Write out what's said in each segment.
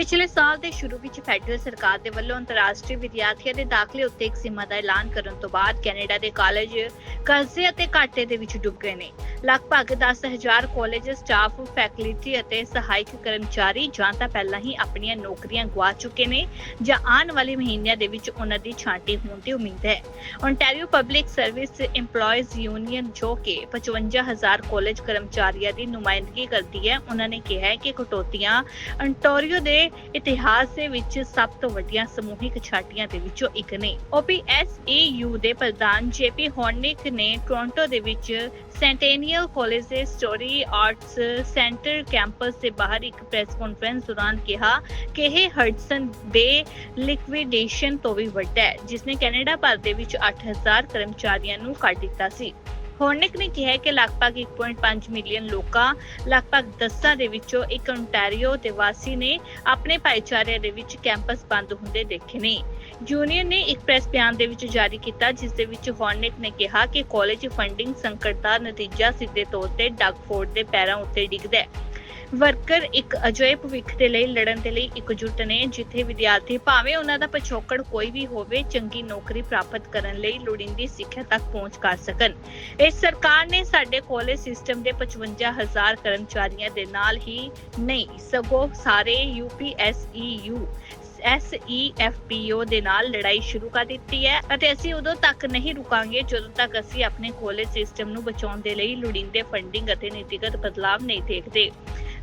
ਪਿਛਲੇ ਸਾਲ ਦੇ ਸ਼ੁਰੂ ਵਿੱਚ ਫੈਡਰਲ ਸਰਕਾਰ ਦੇ ਵੱਲੋਂ ਅੰਤਰਰਾਸ਼ਟਰੀ ਵਿਦਿਆਰਥੀਆਂ ਦੇ ਦਾਖਲੇ ਉੱਤੇ ਇੱਕ ਸੀਮਾ ਦਾ ਐਲਾਨ ਕਰਨ ਤੋਂ ਬਾਅਦ ਕੈਨੇਡਾ ਦੇ ਕਾਲਜ ਕਰਜ਼ੇ ਅਤੇ ਘਾਟੇ ਦੇ ਵਿੱਚ ਡੁੱਬ ਗਏ ਨੇ। ਲਗਭਗ 10000 ਕਾਲਜ, ਸਟਾਫ, ਫੈਕਲਟੀ ਅਤੇ ਸਹਾਇਕ ਕਰਮਚਾਰੀ ਜਾਂ ਤਾਂ ਪਹਿਲਾਂ ਹੀ ਆਪਣੀਆਂ ਨੌਕਰੀਆਂ ਗਵਾ ਚੁੱਕੇ ਨੇ ਜਾਂ ਆਉਣ ਵਾਲੇ ਮਹੀਨਿਆਂ ਦੇ ਵਿੱਚ ਉਹਨਾਂ ਦੀ ਛਾਂਟੀ ਹੋਣ ਦੀ ਉਮੀਦ ਹੈ। Ontario public service EMPLOYEES union ਜੋ ਕਿ 55000 ਕਾਲਜ ਕਰਮਚਾਰੀਆਂ ਦੀ ਨੁਮਾਇੰਦਗੀ ਕਰਦੀ ਹੈ, ਉਹਨਾਂ ਨੇ ਕਿਹਾ ਹੈ ਕਿ ਕਟੌਤੀਆਂ ਅੰਟੋਰੀਓ ਦੇ ਇਤਿਹਾਸ ਦੇ ਵਿੱਚ ਸਭ ਤੋਂ ਵੱਡੀਆਂ ਸਮੂਹਿਕ ਛਾਂਟੀਆਂ ਦੇ ਵਿੱਚੋਂ ਇੱਕ ਨੇ। OPSEU ਦੇ ਪ੍ਰਧਾਨ ਜੇਪੀ ਹੌਰਨਿਕ ਨੇ ਟੋਰਾਂਟੋ ਦੇ ਵਿੱਚ ਸੈਂਟੇਨੀਅਲ ਕਾਲਜ ਦੇ ਸਟੋਰੀ ਆਰਟਸ ਸੈਂਟਰ ਕੈਂਪਸ ਦੇ ਬਾਹਰ ਇੱਕ ਪ੍ਰੈਸ ਕਾਨਫਰੰਸ ਦੌਰਾਨ ਕਿਹਾ ਕਿ ਇਹ ਹਡਸਨ ਦੇ ਲਿਕਵੀਡੇਸ਼ਨ ਤੋਂ ਵੀ ਵੱਡਾ ਹੈ, ਜਿਸ ਨੇ ਕੈਨੇਡਾ ਭਰ ਦੇ ਵਿੱਚ 8000 ਕਰਮਚਾਰੀਆਂ ਨੂੰ ਕੱਢ ਦਿੱਤਾ ਸੀ। ਹੌਰਨਿਕ ਨੇ ਕਿਹਾ ਕਿ ਲਗਭਗ 1.5 ਮਿਲੀਅਨ ਲੋਕਾਂ, ਲਗਭਗ 10 ਦੇ ਵਿੱਚੋਂ ਇੱਕ ਓਨਟਾਰੀਓ ਦੇ ਵਾਸੀ ਨੇ ਆਪਣੇ ਭਾਈਚਾਰੇ ਦੇ ਵਿੱਚ ਕੈਂਪਸ ਬੰਦ ਹੁੰਦੇ ਦੇਖੇ ਨੇ। ਯੂਨੀਅਨ ਨੇ ਇੱਕ ਪ੍ਰੈਸ ਬਿਆਨ ਦੇ ਵਿੱਚ ਜਾਰੀ ਕੀਤਾ, ਜਿਸ ਦੇ ਵਿੱਚ ਹੌਰਨਿਕ ਨੇ ਕਿਹਾ ਕਿ ਕਾਲਜ ਫੰਡਿੰਗ ਸੰਕਟ ਦਾ ਨਤੀਜਾ ਸਿੱਧੇ ਤੌਰ ਤੇ ਡਗਫੋਰਡ ਦੇ ਪੈਰਾਂ ਉੱਤੇ ਡਿੱਗਦਾ ਹੈ। ਵਰਕਰ ਇੱਕ ਅਜਿਹੇ ਭਵਿੱਖ ਦੇ ਲਈ ਲੜਨ ਦੇ ਲਈ ਇਕਜੁੱਟ ਨੇ, ਜਿੱਥੇ ਵਿਦਿਆਰਥੀ ਭਾਵੇਂ ਉਹਨਾਂ ਦਾ ਪਿਛੋਕੜ ਕੋਈ ਵੀ ਹੋਵੇ, ਚੰਗੀ ਨੌਕਰੀ ਪ੍ਰਾਪਤ ਕਰਨ ਲਈ ਲੋੜੀਂਦੀ ਸਿੱਖਿਆ ਤੱਕ ਪਹੁੰਚ ਕਰ ਸਕਣ। ਇਸ ਸਰਕਾਰ ਨੇ ਸਾਡੇ ਕਾਲਜ ਸਿਸਟਮ ਦੇ 55000 ਕਰਮਚਾਰੀਆਂ ਦੇ ਨਾਲ ਹੀ ਨਹੀਂ, ਸਗੋਂ ਸਾਰੇ UPSEU SEFPO ਦੇ ਨਾਲ ਲੜਾਈ ਸ਼ੁਰੂ ਕਰ ਦਿੱਤੀ ਹੈ ਅਤੇ ਅਸੀਂ ਉਦੋਂ ਤੱਕ ਨਹੀਂ ਰੁਕਾਂਗੇ ਜਦੋਂ ਤੱਕ ਅਸੀਂ ਆਪਣੇ ਕਾਲਜ ਸਿਸਟਮ ਨੂੰ ਬਚਾਉਣ ਦੇ ਲਈ ਲੋੜੀਂਦੇ ਫੰਡਿੰਗ ਅਤੇ ਨੀਤੀਗਤ ਬਦਲਾਵ ਨਹੀਂ ਦੇਖਦੇ।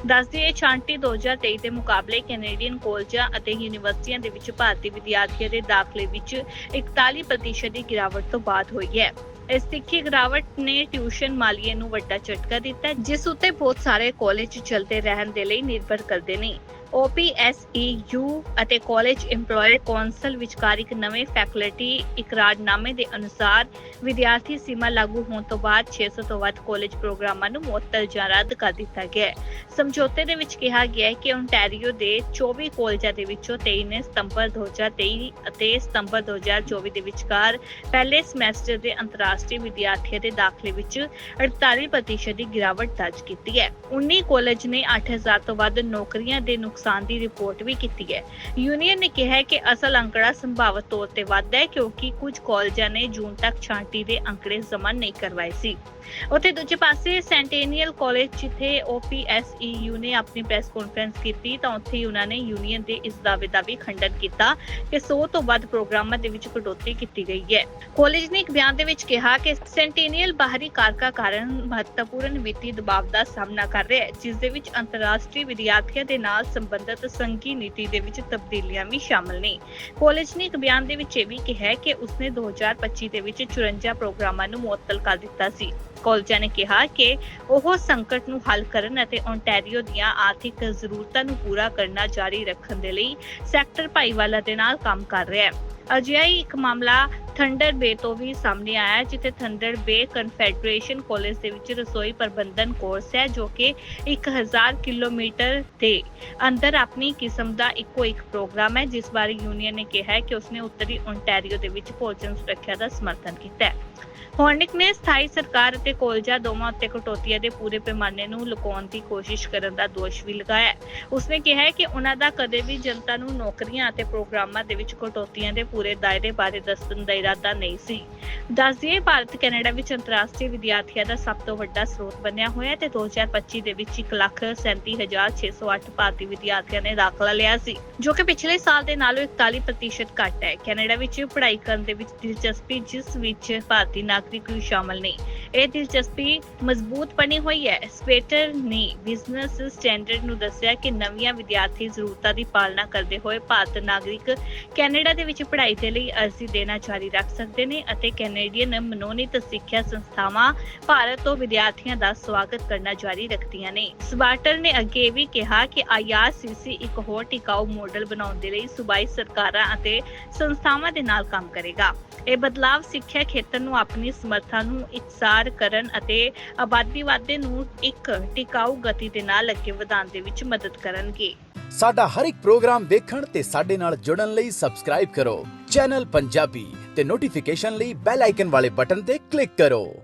ਦੱਸਦੀ ਇਹ ਛਾਂਟੀ 2023 ਦੇ ਮੁਕਾਬਲੇ ਕੈਨੇਡੀਅਨ ਕਾਲਜਾਂ ਅਤੇ ਯੂਨੀਵਰਸਿਟੀਆਂ ਦੇ ਵਿੱਚ ਭਾਰਤੀ ਵਿਦਿਆਰਥੀਆਂ ਦੇ ਦਾਖਲੇ ਵਿੱਚ 41% ਦੀ ਗਿਰਾਵਟ ਤੋਂ ਬਾਅਦ ਹੋਈ ਹੈ। ਇਸ ਤਿੱਖੀ ਗਿਰਾਵਟ ਨੇ ਟਿਊਸ਼ਨ ਮਾਲੀਏ ਨੂੰ ਵੱਡਾ ਝਟਕਾ ਦਿੱਤਾ, ਜਿਸ ਉੱਤੇ ਬਹੁਤ ਸਾਰੇ ਕਾਲਜ ਚਲਦੇ ਰਹਿਣ ਦੇ ਲਈ ਨਿਰਭਰ ਕਰਦੇ ਨੇ। OPSEU ਅਤੇ ਕਾਲਜ EMPLOYER ਕੌਂਸਲ ਵਿਚਕਾਰ ਇੱਕ ਨਵੇਂ ਫੈਕਲਟੀ ਇਕਰਾਰਨਾਮੇ ਦੇ ਅਨੁਸਾਰ ਵਿਦਿਆਰਥੀ ਸੀਮਾ ਲਾਗੂ ਹੋਣ ਤੋਂ ਬਾਅਦ 600 ਤੋਂ ਵੱਧ ਕਾਲਜ ਪ੍ਰੋਗਰਾਮਾਂ ਨੂੰ ਮੁਅੱਤਲ ਜਾਂ ਰੱਦ ਕਰ ਦਿੱਤਾ ਗਿਆ ਹੈ। ਸਮਝੌਤੇ ਦੇ ਵਿੱਚ ਕਿਹਾ ਗਿਆ ਹੈ ਕਿ ਓਨਟਾਰੀਓ ਦੇ 24 ਕਾਲਜਾਂ ਦੇ ਵਿੱਚੋਂ 23 ਨੇ ਸਤੰਬਰ 2023 ਅਤੇ ਸਤੰਬਰ 2024 ਦੇ ਵਿਚਕਾਰ ਪਹਿਲੇ ਸਮੈਸਟਰ ਦੇ ਅੰਤਰਰਾਸ਼ਟਰੀ ਵਿਦਿਆਰਥੀਆਂ ਦੇ ਦਾਖਲੇ ਵਿੱਚ 48% ਦੀ ਗਿਰਾਵਟ ਦਰਜ ਕੀਤੀ ਹੈ। 19 ਕਾਲਜ ਨੇ 8000 ਤੋਂ ਵੱਧ ਨੌਕਰੀਆਂ ਦੇ ਨੁਕਸਾਨ ਦੀ ਰਿਪੋਰਟ ਵੀ ਕੀਤੀ ਹੈ। ਯੂਨੀਅਨ ਨੇ ਕਿਹਾ ਕਿ ਅਸਲ ਅੰਕੜਾ ਸੰਭਾਵਤ ਤੌਰ ਤੇ ਵੱਧ ਹੈ ਕਿਉਂਕਿ ਕੁਝ ਕਾਲਜਾਂ ਨੇ ਜੂਨ ਤੱਕ ਛਾਂਟੀ ਦੇ ਅੰਕੜੇ ਜਮ੍ਹਾਂ ਨਹੀਂ ਕਰਵਾਏ ਸੀ। ਉੱਥੇ ਦੂਜੇ ਪਾਸੇ ਸੈਂਟੇਨੀਅਲ ਕਾਲਜ ਜਿੱਥੇ OPSEU ਨੇ ਆਪਣੀ ਪ੍ਰੈਸ ਕਾਨਫਰੰਸ ਕੀਤੀ ਤਾਂ ਉੱਥੇ ਉਹਨਾਂ ਨੇ ਯੂਨੀਅਨ ਦੇ ਇਸ ਦਾਅਵੇ ਦਾ ਵੀ ਖੰਡਨ ਕੀਤਾ ਕਿ 100 ਤੋਂ ਵੱਧ ਪ੍ਰੋਗਰਾਮਾਂ ਦੇ ਵਿੱਚ ਕਟੌਤੀ ਕੀਤੀ ਗਈ ਹੈ। ਕਾਲਜ ਨੇ ਇੱਕ ਬਿਆਨ ਦੇ ਵਿੱਚ ਕਿਹਾ ਕਿ ਸੈਂਟੇਨੀਅਲ ਬਾਹਰੀ ਕਾਰਕਾਂ ਕਾਰਨ ਮਹੱਤਵਪੂਰਨ ਵਿੱਤੀ ਦਬਾਅ ਦਾ ਸਾਹਮਣਾ ਕਰ ਰਿਹਾ ਹੈ, ਜਿਸ ਦੇ ਵਿੱਚ ਅੰਤਰਰਾਸ਼ਟਰੀ ਵਿਦਿਆਰਥੀਆਂ ਦੇ ਨਾਲ ਸੰਬੰਧਿਤ ਸੰਘੀ ਨੀਤੀ ਦੇ ਵਿੱਚ ਤਬਦੀਲੀਆਂ ਵੀ ਸ਼ਾਮਲ ਨੇ। ਕਾਲਜ ਨੇ ਇੱਕ ਬਿਆਨ ਦੇ ਵਿੱਚ ਇਹ ਵੀ ਕਿਹਾ ਕਿ ਉਸਨੇ 2025 ਦੇ ਵਿੱਚ 54 ਪ੍ਰੋਗਰਾਮਾਂ ਨੂੰ ਮੁਅੱਤਲ ਕਰ ਦਿੱਤਾ ਸੀ। ਕਾਲਜਾਂ ਨੇ ਕਿਹਾ ਕਿ ਉਹ ਸੰਕਟ ਨੂੰ ਹੱਲ ਕਰਨ ਅਤੇ ਓਨਟਾਰੀਓ ਦੀਆਂ ਆਰਥਿਕ ਜ਼ਰੂਰਤਾਂ ਨੂੰ ਪੂਰਾ ਕਰਨਾ ਜਾਰੀ ਰੱਖਣ ਦੇ ਲਈ ਸੈਕਟਰ ਭਾਈਵਾਲਾ ਦੇ ਨਾਲ ਕੰਮ ਕਰ ਰਿਹਾ ਹੈ। ਅਜਿਹਾ ਹੀ ਇੱਕ ਮਾਮਲਾ ਥੰਡਰ ਬੇ ਤੋਂ ਵੀ ਸਾਹਮਣੇ ਆਇਆ ਹੈ, ਜਿੱਥੇ ਥੰਡਰ ਬੇ ਕਨਫੈਡਰੇਸ਼ਨ ਕਾਲਜ ਦੇ ਵਿੱਚ ਰਸੋਈ ਪ੍ਰਬੰਧਨ ਕੋਰਸ ਹੈ ਜੋ ਕਿ 1000 ਕਿਲੋਮੀਟਰ ਦੇ ਅੰਦਰ ਆਪਣੀ ਕਿਸਮ ਦਾ ਇੱਕੋ ਇੱਕ ਪ੍ਰੋਗਰਾਮ ਹੈ ਜਿਸ ਬਾਰੇ ਯੂਨੀਅਨ ਨੇ ਕਿਹਾ ਹੈ ਕਿ ਉਸਨੇ ਉੱਤਰੀ ਓਨਟਾਰੀਓ ਦੇ ਵਿੱਚ ਭੋਜਨ ਸੁਰੱਖਿਆ ਦਾ ਸਮਰਥਨ ਕੀਤਾ ਹੈ। ਹੌਰਨਿਕ ਨੇ ਸਥਾਈ ਸਰਕਾਰ ਅਤੇ ਕੋਲਜਾ ਦੋਵਾਂ ਉੱਤੇ ਕਟੌਤੀਆਂ ਦੇ ਪੂਰੇ ਪੈਮਾਨੇ ਨੂੰ ਲੁਕਾਉਣ ਦੀ ਕੋਸ਼ਿਸ਼ ਕਰਨ ਦਾ ਦੋਸ਼ ਵੀ ਲਗਾਇਆ ਉਸਨੇ ਕਿਹਾ ਹੈ ਕਿ ਉਹਨਾਂ ਦਾ ਕਦੇ ਵੀ ਜਨਤਾ ਨੂੰ ਨੌਕਰੀਆਂ ਅਤੇ ਪ੍ਰੋਗਰਾਮਾਂ ਦੇ ਵਿੱਚ ਕਟੌਤੀਆਂ ਦੇ ਪੂਰੇ ਦਾਇਰੇ ਬਾਰੇ ਦੱਸਣ ਦਾ ਇਰਾਦਾ ਨਹੀਂ ਸੀ। ਦੱਸਦੀਏ ਭਾਰਤ ਕੈਨੇਡਾ ਵਿੱਚ ਅੰਤਰਰਾਸ਼ਟਰੀ ਵਿਦਿਆਰਥੀਆਂ ਦਾ ਸਭ ਤੋਂ ਵੱਡਾ ਸਰੋਤ ਬਣਿਆ ਹੋਇਆ ਹੈ ਤੇ 2025 ਦੇ ਵਿੱਚ 137608 ਭਾਰਤੀ ਵਿਦਿਆਰਥੀਆਂ ਨੇ ਦਾਖਲਾ ਲਿਆ ਸੀ, ਜੋ ਕਿ ਪਿਛਲੇ ਸਾਲ ਦੇ ਨਾਲੋਂ 41% ਘੱਟ ਹੈ। ਕੈਨੇਡਾ ਵਿੱਚ ਪੜ੍ਹਾਈ ਕਰਨ ਦੇ ਵਿੱਚ ਦਿਲਚਸਪੀ ਜਿਸ ਵਿੱਚ ਭਾਰਤੀ ਨਾਗਰਿਕ ਵੀ ਸ਼ਾਮਲ ਨੇ। ਇਹ ਦਿਲਚਸਪੀ ਮਜ਼ਬੂਤ ਬਣੀ ਹੋਈ ਹੈ। ਸਪੇਟਰ ਨੇ ਬਿਜ਼ਨਸ ਸਟੈਂਡਰਡ ਨੂੰ ਦੱਸਿਆ ਕਿ ਨਵੀਆਂ ਵਿਦਿਆਰਥੀ ਜ਼ਰੂਰਤਾਂ ਦੀ ਪਾਲਣਾ ਕਰਦੇ ਹੋਏ ਭਾਰਤ ਨਾਗਰਿਕ ਕੈਨੇਡਾ ਦੇ ਵਿੱਚ ਪੜ੍ਹਾਈ ਦੇ ਲਈ ਅਰਜ਼ੀ ਦੇਣਾ ਜਾਰੀ ਰੱਖ ਸਕਦੇ ਨੇ ਅਤੇ ਕੈਨੇਡੀਅਨ ਮਨੋਨੀਤ ਸਿੱਖਿਆ ਸੰਸਥਾਵਾਂ ਭਾਰਤ ਤੋਂ ਵਿਦਿਆਰਥੀਆਂ ਦਾ ਸਵਾਗਤ ਕਰਨਾ ਜਾਰੀ ਰੱਖਦੀਆਂ ਨੇ। ਸਵਾਟਰ ਨੇ ਅੱਗੇ ਇਹ ਵੀ ਕਿਹਾ ਕਿ ਆਈਆਰਸੀਸੀ ਇੱਕ ਹੋਰ ਟਿਕਾਊ ਮਾਡਲ ਬਣਾਉਣ ਦੇ ਲਈ ਸੂਬਾਈ ਸਰਕਾਰਾਂ ਅਤੇ ਸੰਸਥਾਵਾਂ ਦੇ ਨਾਲ ਕੰਮ ਕਰੇਗਾ। ਇਹ ਬਦਲਾਵ ਸਿੱਖਿਆ ਖੇਤਰ ਨੂੰ ਆਪਣੀ ਸਮਰੱਥਾ ਨੂੰ ਇਕਸਾਰ ਕਰਨ ਅਤੇ ਆਬਾਦੀ ਵਾਧੇ ਨੂੰ ਇੱਕ ਟਿਕਾਊ ਗਤੀ ਦੇ ਨਾਲ ਅੱਗੇ ਵਧਾਉਣ ਦੇ ਵਿੱਚ ਮਦਦ ਕਰਨਗੇ। ਸਾਡਾ ਹਰ ਇੱਕ ਪ੍ਰੋਗਰਾਮ ਦੇਖਣ ਤੇ ਸਾਡੇ ਨਾਲ ਜੁੜਨ ਲਈ ਸਬਸਕ੍ਰਾਈਬ ਕਰੋ। ਚੈਨਲ ਪੰਜਾਬੀ ਤੇ ਨੋਟੀਫਿਕੇਸ਼ਨ ਲਈ ਬੈਲ ਆਈਕਨ ਵਾਲੇ ਬਟਨ ਤੇ ਕਲਿੱਕ ਕਰੋ।